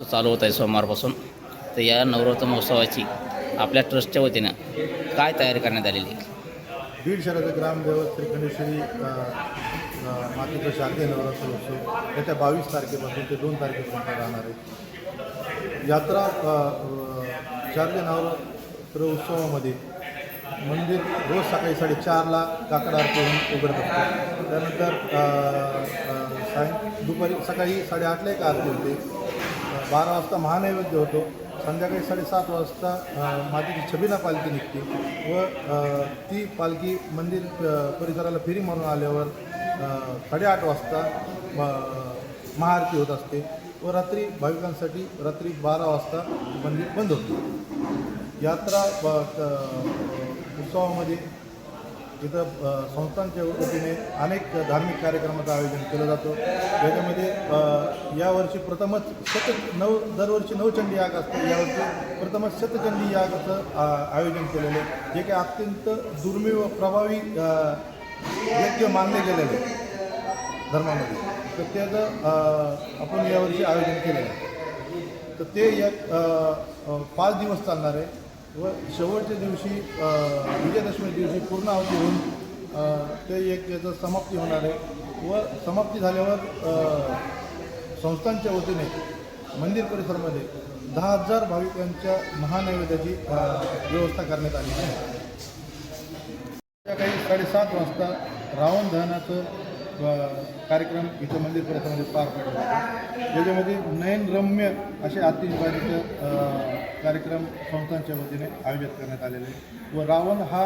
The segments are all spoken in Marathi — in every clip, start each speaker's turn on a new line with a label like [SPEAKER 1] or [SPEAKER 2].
[SPEAKER 1] चालू होत आहे सोमवारपासून. तर या नवरात्र महोत्सवाची आपल्या ट्रस्टच्या वतीनं काय तयारी करण्यात आलेली आहे?
[SPEAKER 2] बीड शहराचं ग्रामदेवत श्री मातीचं शारदीय नवरात्र उत्सव येत्या बावीस तारखेपासून ते दोन तारखेपर्यंत राहणार आहे. यात्रा शारदीय नवरात्र उत्सवामध्ये मंदिर रोज सकाळी साडेचारला काकडा करून उघडत असतो. त्यानंतर साय दुपारी सकाळी साडेआठला एक आरती होते. बारा वाजता महानैवेद्य होतो. संध्याकाळी साडेसात वाजता मातेची छबिना पालखी निघते. व ती पालखी मंदिर परिसराला फेरी मारून आल्यावर साडेआठ वाजता महाआरती होत असते. व रात्री भाविकांसाठी रात्री बारा वाजता मंदिर बंद होते. यात्रा ब- उत्सवामध्ये इथं संस्थांच्या वतीने अनेक धार्मिक कार्यक्रमाचं आयोजन केलं जातं. त्याच्यामध्ये यावर्षी प्रथमच शत नऊ दरवर्षी नवचंडी याग असतो. यावर्षी प्रथमच शतचंडी यागाचं आयोजन केलेलं आहे. जे काही अत्यंत दुर्मिळ व प्रभावी यज्ञ मानले गेलेले धर्मामध्ये तर त्याचं आपण यावर्षी आयोजन केलेलं आहे. तर ते एक पाच दिवस चालणार आहे. व शेवटच्या दिवशी अ, विजयादशमी दिवशी पूर्णावती होऊन ते एक याचं समाप्ती होणार आहे. व समाप्ती झाल्यावर संस्थांच्या वतीने मंदिर परिसरामध्ये दहा हजार भाविकांच्या महानैवेद्याची व्यवस्था करण्यात आली आहे. सकाळी साडेसात वाजता रावण दहनाचं कार्यक्रम इथं मंदिर परिसरामध्ये पार पडला त्याच्यामध्ये नयनरम्य असे आतिषबाजीचं कार्यक्रम संस्थांच्या वतीने आयोजित करण्यात आलेले व रावण हा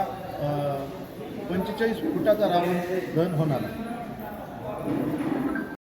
[SPEAKER 2] पंचेचाळीस फुटाचा रावण दहन होणार आहे.